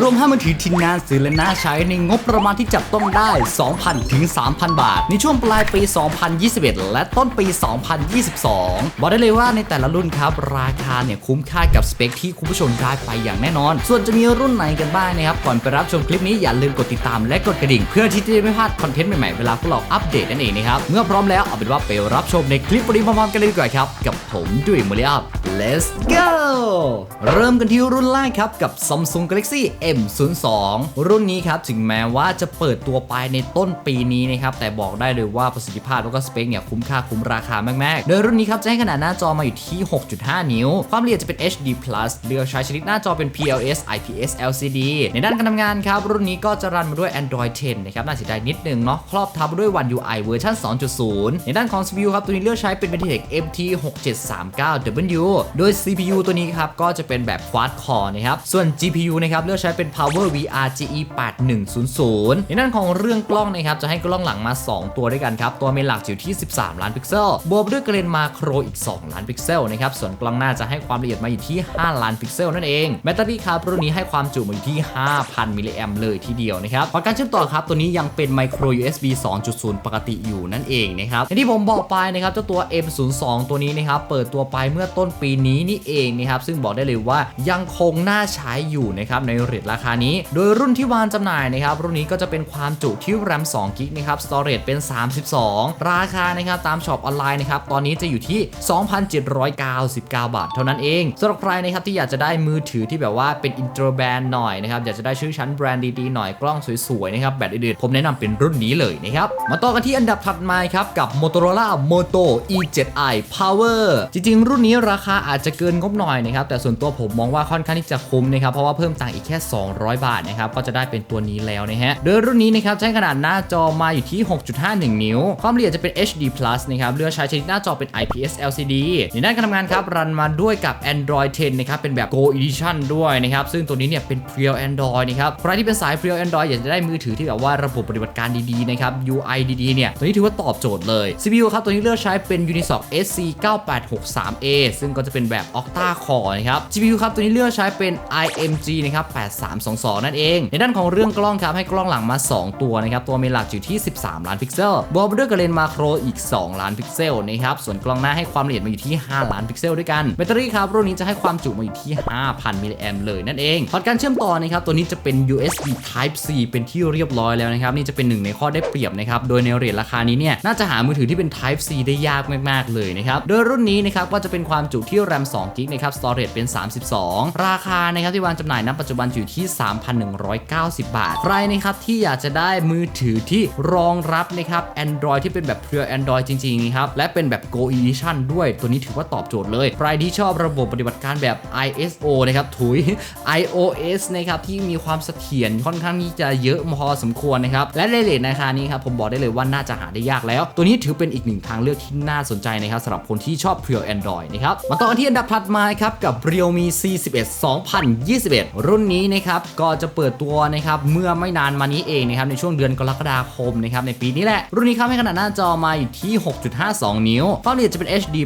รวม5มือถือที่น่าซื้อและน่าใช้ในงบประมาณที่จับต้องได้ 2,000 ถึง 3,000 บาท ในช่วงปลายปี 2021 และต้นปี 2022 บอกได้เลยว่าในแต่ละรุ่นครับ ราคาเนี่ยคุ้มค่ากับสเปคที่คุณผู้ชมได้ไปอย่างแน่นอน ส่วนจะมีรุ่นไหนกันบ้างนะครับ ก่อนไปรับชมคลิปนี้อย่าลืมกดติดตามและกดกระดิ่ง เพื่อที่จะไม่พลาดคอนเทนต์ใหม่ๆ เวลาพวกเราอัปเดตนั่นเองนะครับ เมื่อพร้อมแล้วเอาเป็นว่าไปรับชมในคลิปวันนี้พร้อมๆกันเลยดีกว่าครับ กับผมดุยม l ริอัพ let's go เริ่มกันที่รุ่นแรกครับกับ Samsung Galaxy M02 รุ่นนี้ครับถึงแม้ว่าจะเปิดตัวไปในต้นปีนี้นะครับแต่บอกได้เลยว่าประสิทธิภาพแล้วก็สเปคเนี่ยคุ้มค่าคุ้มราคามากๆ โดยรุ่นนี้ครับจะให้ขนาดหน้าจอมาอยู่ที่ 6.5 นิ้ว ความละเอียดจะเป็น HD+ เลือกใช้ชนิดหน้าจอเป็น PLS IPS LCD ในด้านการทำงานครับ รุ่นนี้ก็จะรันมาด้วย Android 10 นะครับ น่าเสียดายนิดนึงเนาะครอบทับมาด้วย One UI เวอร์ชัน2.0 ในด้านของ CPU ครับ ตัวนี้เลือกใช้เป็น Mediatek MT 6739W โดย CPU ตัวนี้ครับก็จะเป็นแบบ Quad Core นะครับส่วน GPU นะครับเลือกใช้เป็น Power VR GE 8100ในด้านของเรื่องกล้องนะครับจะให้กล้องหลังมา 2 ตัวด้วยกันครับ ตัวเมนหลักอยู่ที่ 13 ล้านพิกเซลบวกด้วยเกรนมาโครอีก 2 ล้านพิกเซลนะครับส่วนกล้องหน้าจะให้ความละเอียดมาอยู่ที่ 5 ล้านพิกเซลนั่นเองแบตเตอรี่ครับรุ่นนี้ให้ความจุมาอยู่ที่ 5,000มิลลิแอมเลยทีเดียวนะครับพอการเชื่อมต่อครับตัวนี้ยังเป็น micro USB 2.0 ปกติอยู่นั่นเองนะครับอย่างที่ผมบอกไปนะครับเจ้าตัว M02 ตัวนี้นะครับเปิดตัวไปเมื่อต้นปีนี้นี่เองนะครับซึ่งบอกได้เลยว่ายังคงน่าใช้อยู่นะครับในเรทราคานี้ โดยรุ่นที่วางจำหน่ายนะครับรุ่นนี้ก็จะเป็นความจุที่ RAM 2กิกนะครับ storage เป็น 32 ราคานะครับตามช็อปออนไลน์นะครับตอนนี้จะอยู่ที่ 2,799 บาท เท่านั้นเองสำหรับใครนะครับที่อยากจะได้มือถือที่แบบว่าเป็นอินเตอร์แบรนด์หน่อยนะครับอยากจะได้ชื่อชั้นแบรนด์ดีๆหน่อยกล้องสวยๆนะครับแบตอื่นๆผมแนะนำเป็นรุ่นนี้เลยนะครับมาต่อกันที่อันดับถัดมาครับกับ Motorola Moto E7i Power จริงๆ รุ่นนี้ราคาอาจจะเกินงบหน่อยนะครับแต่ส่วนตัวผมมองว่าค่อนข้างที่จะคุ้มนะครับเพราะว่าเพิ่มตังค์อีกแค่200 บาทนะครับก็จะได้เป็นตัวนี้แล้วนะฮะโดยรุ่นนี้นะครับใช้ขนาดหน้าจอมาอยู่ที่ 6.51 นิ้ว ความละเอียดจะเป็น HD+ นะครับเลือกใช้ชนิดหน้าจอเป็น IPS LCD ในด้านการทำงานครับรันมาด้วยกับ Android 10 นะครับเป็นแบบ Go Edition ด้วยนะครับซึ่งตัวนี้เนี่ยเป็น Real Android นะครับใครที่เป็นสาย Real Android อยากจะได้มือถือที่แบบว่าระบบปฏิบัติการดีๆนะครับ UI ดีๆเนี่ยตัวนี้ถือว่าตอบโจทย์เลย CPU ครับตัวนี้เลือกใช้เป็น Unisoc SC 9863A ซึ่งก็จะเป็นแบบ Octa Core นะครับ GPU ครับตัวนี้เลือกใช้เป็น IMG นะครับ322 นั่นเอง ในด้านของเรื่องกล้องครับให้กล้องหลังมา 2 ตัวนะครับ ตัวเมนหลักอยู่ที่ 13 ล้านพิกเซลบวกไปด้วยกับเลนส์มาโครอีก 2 ล้านพิกเซลนะครับส่วนกล้องหน้าให้ความละเอียดมาอยู่ที่ 5 ล้านพิกเซลด้วยกันแบตเตอรี่ครับรุ่นนี้จะให้ความจุมาอยู่ที่ 5,000 มิลลิแอมเลยนั่นเองพอร์ตการเชื่อมต่อนะครับตัวนี้จะเป็น USB Type C เป็นที่เรียบร้อยแล้วนะครับนี่จะเป็นหนึ่งในข้อได้เปรียบนะครับโดยในเรทราคานี้เนี่ยน่าจะหามือถือที่เป็น Type C ได้ยากมากๆเลยนะครับโดยรุ่นนี้นะครับก็จะเป็นความจุที่ RAM 2 g b นะครับ storage เป็น 32 ราคานะครับที่วางจำหน่ายณปัจจุบันอยู่ที่ 3,190 บาท ใครนะครับที่อยากจะได้มือถือที่รองรับนะครับ Android ที่เป็นแบบ Pure Android จริงๆนะครับ และเป็นแบบ Go Edition ด้วย ตัวนี้ถือว่าตอบโจทย์เลย ใครที่ชอบระบบปฏิบัติการแบบ ISO นะครับ ถุย iOS นะครับ ที่มีความเสถียรค่อนข้างที่จะเยอะพอสมควรนะครับ และในเรทราคานี้ครับ ผมบอกได้เลยว่าน่าจะหาได้ยากแล้ว ตัวนี้ถือเป็นอีกหนึ่งทางเลือกที่น่าสนใจนะครับสำหรับคนที่ชอบ Pure Android นะครับ มาต่อกันที่อันดับถัดมาครับกับ Realme C11 2021 รุ่นนี้นะครับก็จะเปิดตัวนะครับเมื่อไม่นานมานี้เองนะครับในช่วงเดือนกรกฎาคมนะครับในปีนี้แหละ รุ่นนี้ครับให้ขนาดหน้าจอมาอยู่ที่ 6.52 นิ้วความละเอียดจะเป็น HD+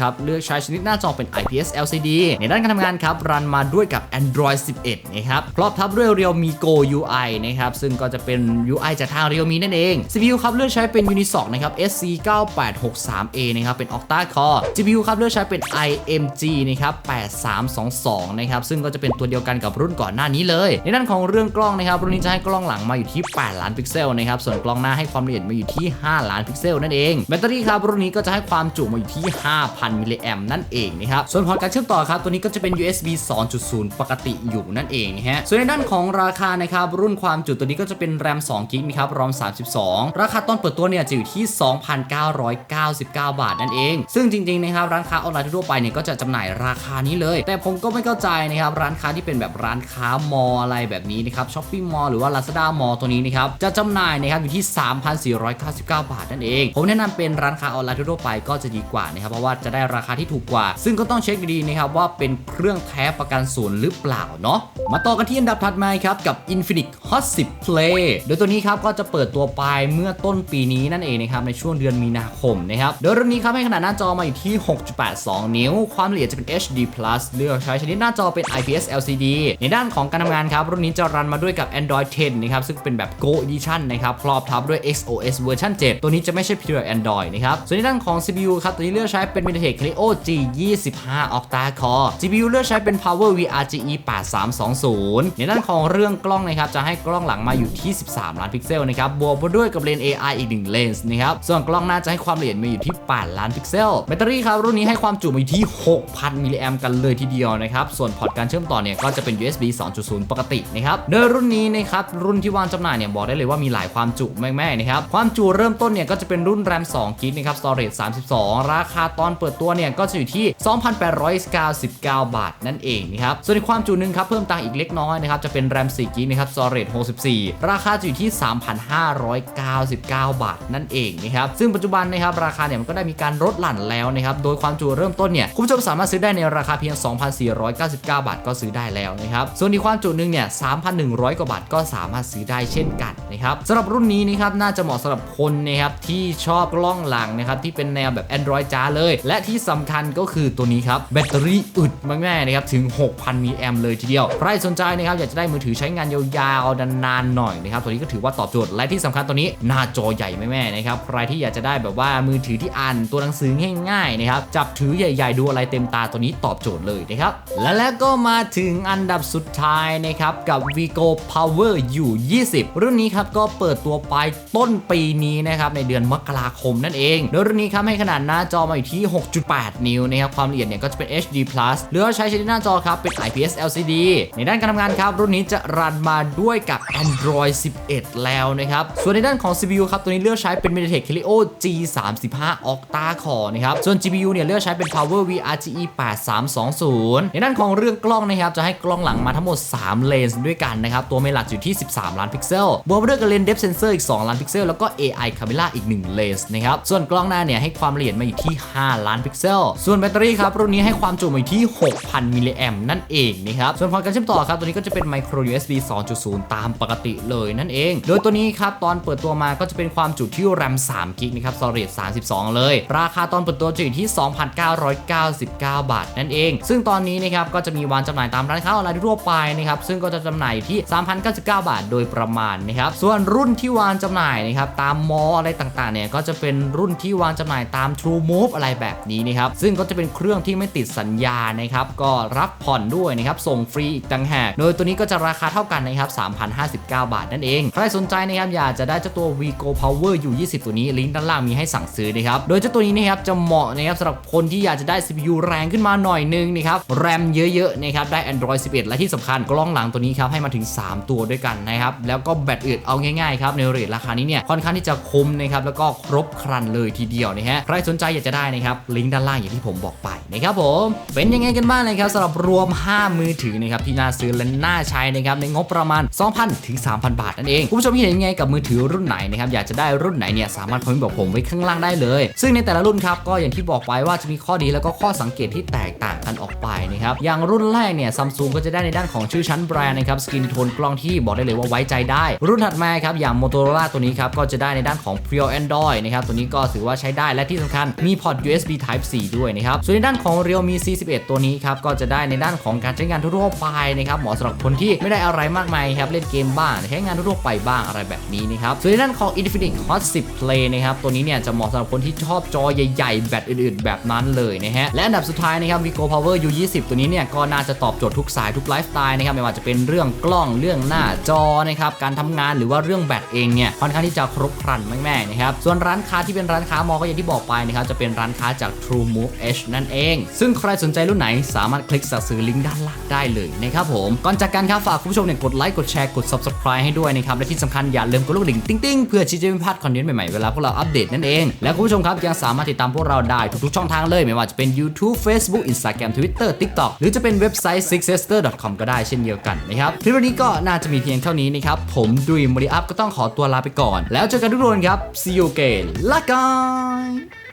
ครับเลือกใช้ชนิดหน้าจอเป็น IPS LCD ในด้านการทำงานครับรันมาด้วยกับ Android 11 นะครับครอบทับด้วย Realme Go UI นะครับซึ่งก็จะเป็น UI จากทาง Realme นั่นเอง CPU ครับเลือกใช้เป็น Unisoc นะครับ SC 9863A นะครับเป็น Octa Core GPU ครับเลือกใช้เป็น IMG นะครับ8322 นะครับซึ่งก็จะเป็นตัวเดียวกันกับรุ่นก่อนหน้านี้เลยในด้านของเรื่องกล้องนะครับรุ่นนี้จะให้กล้องหลังมาอยู่ที่ 8 ล้านพิกเซลนะครับส่วนกล้องหน้าให้ความละเอียดมาอยู่ที่ 5 ล้านพิกเซลนั่นเองแบตเตอรี่ครับรุ่นนี้ก็จะให้ความจุมาอยู่ที่ 5,000 มิลลิแอมนั่นเองนะครับส่วนพอร์ตการเชื่อมต่อครับตัวนี้ก็จะเป็น USB 2.0 ปกติอยู่นั่นเองนะฮะส่วนในด้านของราคานะครับรุ่นความจุตัวนี้ก็จะเป็น RAM 2 g b นะครับ ROM 32 ราคาต้นเปิดตัวเนี่ยจะอยู่ที่ 2,999 บาทนั่นเอง ซึ่งจริงๆนะครับร้านค้าออนไลน์ทั่วไปเนี่ยก็จะจำหน่ายราคานี้เลย แต่ผมก็ไม่เข้าใจนะครับร้านค้าที่เป็นแบบร้านค้ามอลอะไรแบบนี้นะครับช้อปปิ้งมอลหรือว่า Lazada มอลตัวนี้นะครับจะจำหน่ายนะครับอยู่ที่ 3,499 บาทนั่นเอง ผมแนะนำเป็นร้านค้าออนไลน์ทั่วไปก็จะดีกว่านะครับเพราะว่าจะได้ราคาที่ถูกกว่า ซึ่งก็ต้องเช็คดีนะครับว่าเป็นเครื่องแท้ประกันศูนย์หรือเปล่าเนาะมาต่อกันที่อันดับถัดมาครับกับ Infinix Hot 10 Play โดยตัวนี้ครับก็จะเปิดตัวไปเมื่อต้นปีนี้นั่นเองนะครับในช่วงเดือนมีนาคมนะครับโดยรุ่นนี้ครับให้ขนาดหน้าจอมาอยู่ที่ 6.82 นิ้ว ความละเอียดจะเป็น HD+ เลือกใช้ชนิดหน้าจอเป็น IPS LCD ในด้านของของการทำงานครับ รุ่นนี้จะรันมาด้วยกับ Android 10 นะครับ ซึ่งเป็นแบบ Go Edition นะครับครอบทับด้วย XOS เวอร์ชัน7ตัวนี้จะไม่ใช่ pure Android นะครับส่วนในด้านของ CPU ครับตัวนี้เลือกใช้เป็น MediaTek Helio G25 Octa Core GPU เลือกใช้เป็น Power VRGE 8320 ในด้านของเรื่องกล้องนะครับจะให้กล้องหลังมาอยู่ที่ 13 ล้านพิกเซลนะครับบวกมาด้วยกับเลนส์ AI อีก1เลนส์นะครับส่วนกล้องหน้าจะให้ความละเอียดมาอยู่ที่ 8 ล้านพิกเซลแบตเตอรี่ครับรุ่นนี้ให้ความจุมาอยู่ที่ 6,000มิลลิแอมกันเลยทีเดียวนะครับส่วนพอร์ตการเชื่อมต่อเนี่ยก็จะเป็น USB 2.0ปกตินะครับโดยรุ่นนี้นะครับรุ่นที่วางจำหน่ายเนี่ยบอกได้เลยว่ามีหลายความจุแม่ๆนะครับความจุเริ่มต้นเนี่ยก็จะเป็นรุ่น RAM 2 g b นะครับ storage 32 ราคาตอนเปิดตัวเนี่ยก็จะอยู่ที่ 2,899 บาทนั่นเองนะครับส่วนอีกความจุหนึ่งครับเพิ่มตังค์อีกเล็กน้อยนะครับจะเป็น RAM 4 g b นะครับ storage 64 ราคาจะอยู่ที่ 3,599 บาทนั่นเองนะครับซึ่งปัจจุบันนะครับราคาเนี่ยมันก็ได้มีการลดหลั่นแล้วนะครับโดยความจุเริ่มต้นเนี่ยคุณผู้ชมสามารถซื้อได้ในราคาเพียง 2,499 บาทก็ซื้อได้แล้วนะครับส่วนอีกความจุหนึ่งเนี่ย3,100 กว่าบาทก็สามารถซื้อได้เช่นกันนะครับสำหรับรุ่นนี้นะครับน่าจะเหมาะสำหรับคนนะครับที่ชอบกล้องหลังนะครับที่เป็นแนวแบบ Android จ้าเลย และที่สำคัญก็คือตัวนี้ครับแบตเตอรี่อึดมากๆนะครับถึง 6,000มิลลิแอมเลยทีเดียว ใครสนใจนะครับอยากจะได้มือถือใช้งานยาวๆนานๆหน่อยนะครับตัวนี้ก็ถือว่าตอบโจทย์และที่สำคัญตัวนี้หน้าจอใหญ่แม่ๆนะครับใครที่อยากจะได้แบบว่ามือถือที่อ่านตัวหนังสือง่ายๆนะครับจับถือใหญ่ๆดูอะไรเต็มตาตัวนี้ตอบโจทย์เลยนะครับและแล้วก็มาถึงอันดับสุดท้ายนะครับกับ Vigo Power U20 รุ่นนี้ครับก็เปิดตัวไปต้นปีนี้นะครับในเดือนมกราคมนั่นเอง โดยรุ่นนี้ครับให้ขนาดหน้าจอมาอยู่ที่ 6.8 นิ้วนะครับความละเอียดเนี่ยก็จะเป็น HD+ หรือใช้ชนิดหน้าจอครับเป็น IPS LCD ในด้านการทำงานครับ รุ่นนี้จะรันมาด้วยกับ Android 11 แล้วนะครับ ส่วนในด้านของ CPU ครับ ตัวนี้เลือกใช้เป็น MediaTek Helio G35 Octa Core นะครับ ส่วน GPU เนี่ยเลือกใช้เป็น Power VRGE 8320 ในด้านของเรื่องกล้องนะครับ จะให้กล้องหลังมาทั้งหมด 3 เลนส์ด้วยกันนะครับ ตัวเมนหลักอยู่ที่ 13 ล้านพิกเซล บวกไปด้วยกับเลนส์ Depth Sensor อีก 2 ล้านพิกเซล แล้วก็ AI Camera อีก 1 เลนส์นะครับ ส่วนกล้องหน้าเนี่ยให้ความละเอียดมาอยู่ที่ 5 ล้านพิกเซล ส่วนแบตเตอรี่ครับ รุ่นนี้ให้ความจุมาอยู่ที่ 6,000 มิลลิแอมนั่นเองนะครับ ส่วนพอร์ตการเชื่อมต่อครับตัวนี้ก็จะเป็น Micro USB 2.0 ตามปกติเลยนั่นเอง โดยตัวนี้ครับตอนเปิดตัวมาก็จะเป็นความจุที่ RAM 3 g b นะครับ storage 32 เลย ราคาตอนเปิดตัวจะอยู่ที่ 2,999 บาท นั่นเอง ซึ่งตอนนี้นะครับก็จะมีวางจำหน่ายตามร้านค้าออนไลน์ทั่วไปนะครับซึ่งก็จะจำหน่ายที่ 3,099 บาท โดยประมาณนะครับส่วนรุ่นที่วางจำหน่ายนะครับตามมออะไรต่างๆเนี่ยก็จะเป็นรุ่นที่วางจำหน่ายตาม True Move อะไรแบบนี้นะครับซึ่งก็จะเป็นเครื่องที่ไม่ติดสัญญานะครับก็รับผ่อนด้วยนะครับส่งฟรีอีกต่างหากโดยตัวนี้ก็จะราคาเท่ากันนะครับ3,059 บาทนั่นเอง ใครสนใจนะครับอยากจะได้เจ้าตัว Vigo Power U20 ตัวนี้ลิงก์ด้านล่างมีให้สั่งซื้อนะครับโดยเจ้าตัวนี้นะครับจะเหมาะนะครับสำหรับคนที่อยากจะได้ CPU แรงขึ้นมาหน่อยนึงนะครับแรมเยอะๆนะครับได้ Android 11 และที่สำคัญกล้องหลังตัวนี้ครับให้มาถึง 3 ตัวด้วยกันนะครับแล้วก็แบตอึดเอาง่ายๆครับในเรทราคานี้เนี่ยค่อนข้างที่จะคุ้มนะครับแล้วก็ครบครันเลยทีเดียวนะฮะใครสนใจอยากจะได้นะครับลิงก์ด้านล่างอย่างที่ผมบอกไปนะครับผมเป็นยังไงกันบ้างเลยครับสำหรับรวม 5 มือถือนะครับที่น่าซื้อและน่าใช้นะครับในงบประมาณ 2,000ถึง3,000 บาทนั่นเองคุณผู้ชมคิดเห็นยังไงกับมือถือรุ่นไหนนะครับอยากจะได้รุ่นไหนเนี่ยสามารถคอมเมนต์บอกผมไว้ข้างล่างได้เลย ซึ่งในแต่ละรุ่นครับก็อย่างที่บอกไปว่าจะมีข้อดีแล้วก็ข้อสังเกตที่แตกต่างกันออกไปนะครับอย่างรุ่นแรกเนี่ยซัมซุงก็จะได้ในด้านของชื่อชั้นแบรนด์นะครับสกินโทนกล้องที่บอกได้เลยว่าไว้ใจได้ รุ่นถัดมาครับอย่าง Motorola ตัวนี้ครับก็จะได้ในด้านของ Pure Android นะครับตัวนี้ก็ถือว่าใช้ได้และที่สำคัญมีพอร์ต USB Type C ด้วยนะครับส่วนในด้านของ Realme C11 ตัวนี้ครับก็จะได้ในด้านของการใช้งานทั่วไปนะครับเหมาะสำหรับคนที่ไม่ได้อะไรมากมายครับเล่นเกมบ้างใช้งานทั่วไปบ้างอะไรแบบนี้นะครับส่วนในด้านของ Infinix Hot 10 Play นะครับตัวนี้เนี่ยจะเหมาะสำหรับคนที่ชอบจอใหญ่ๆ แบตอื่นๆ แบบนั้นเลยนะฮะและอันดับสุดท้ายนะครับ Vigo Power U20 ตัวนี้เนี่ยก็น่าจะตอบโจทย์ทุกสายทุกไลฟ์สไตล์นะครับไม่ว่าจะเป็นเรื่องกล้องเรื่องหน้าจอนะครับการทำงานหรือว่าเรื่องแบตเองเนี่ยค่อนข้างที่จะครบครันแม่ๆนะครับส่วนร้านค้าที่เป็นร้านค้ามอก็อย่างที่บอกไปนะครับจะเป็นร้านค้าจาก True Move H นั่นเอง ซึ่งใครสนใจรุ่นไหนสามารถคลิกสั่งซื้อลิงก์ด้านล่างได้เลยนะครับผมก่อนจากกันครับฝากคุณผู้ชมเนี่ยกดไลค์กดแชร์กด subscribe ให้ด้วยนะครับและที่สำคัญอย่าลืมกดลูกดิ่งติ๊งๆเพื่อที่จะไม่พลาดคอนเทนต์ใหม่ๆเวลาพวกเราอัปเดตนั่นเองและคุณผู้ชมครับยังสามารถติดตามพวกเราได้ทุกๆช่องทางเลยไม่ว่าจะเป็น YouTube Facebook Instagram Twitter TikTok หรือจะเป็นเว็บไซต์ sixester.com ก็ได้เช่นเดียวกันนะครับคลิปวันนี้ก็น่าจะมีเพียงเท่านี้นะครับผมดุยมริอัพก็ต้องขอตัวลาไปก่อน แล้วเจอกันทุกคนครับ see you again ละกัน